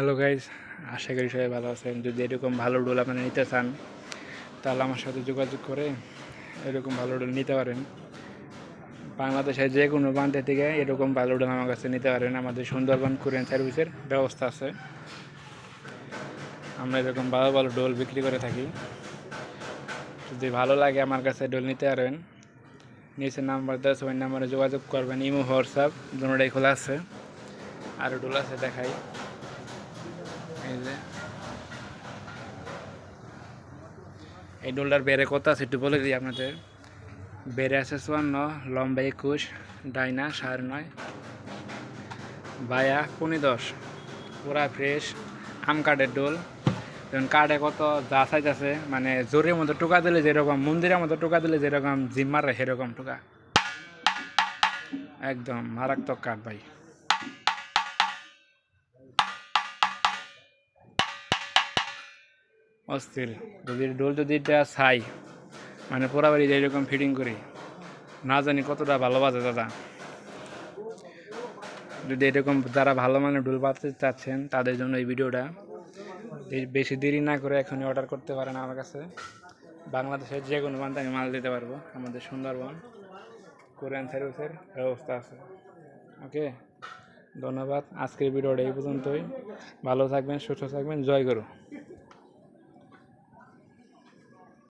Hello guys আশা করি সবাই ভালো আছেন। যদি এরকম ভালো ডোল আপনারা নিতে চান, তাহলে আমার সাথে যোগাযোগ করে এরকম ভালো ডোল নিতে পারেন। বাংলাদেশের যে কোনো প্রান্তে থেকে এরকম ভালো ডোল আমার কাছে নিতে পারেন। আমাদের সুন্দরবন কুরিয়ান সার্ভিসের ব্যবস্থা আছে। আমরা এরকম ভালো ভালো ডোল বিক্রি করে থাকি। যদি ভালো লাগে আমার কাছে ডোল নিতে পারবেন নিচের নাম্বার দেওয়া আছে, ওই নাম্বারে যোগাযোগ করবেন। ইমো, হোয়াটসঅ্যাপ দুটোটাই খোলা আছে। আর ডোল আছে দেখাই। এই ডোলটার বেড়ে কত আছে একটু বলে দিই আপনাদের। বেড়ে আছে চুয়ান্ন লম্বা একুশ, ডাইনা সাড়ে নয়। বায়া পনি দশ। পুরা ফ্রেশ, আম কাঠের ডোল যেমন কাঠে কত যা সাইজ আছে মানে জোরের মতো টোকা দিলে যেরকম, মন্দিরের মতো টোকা দিলে যেরকম, জিম্মার সেরকম টোকা। একদম মারাত্মক কাঠ ভাই। অস্থির। যদি ডোল যদি এটা ছাই মানে পোড়া বাড়ি এরকম ফিটিং করি, না জানি কতটা ভালো বাজে দাদা। যদি এরকম যারা ভালো মানে ডোল বাজতে চাচ্ছেন, তাদের জন্য এই ভিডিওটা বেশি দেরি না করে এখনই অর্ডার করতে পারেন আমার কাছে। বাংলাদেশের যে কোনো মানতে আমি মাল দিতে পারব, আমাদের সুন্দরবন, কোরিয়ান সার্ভিসের ব্যবস্থা আছে। ওকে? ধন্যবাদ। আজকের ভিডিওটা এই পর্যন্তই। ভালো থাকবেন, সুস্থ থাকবেন, জয় করো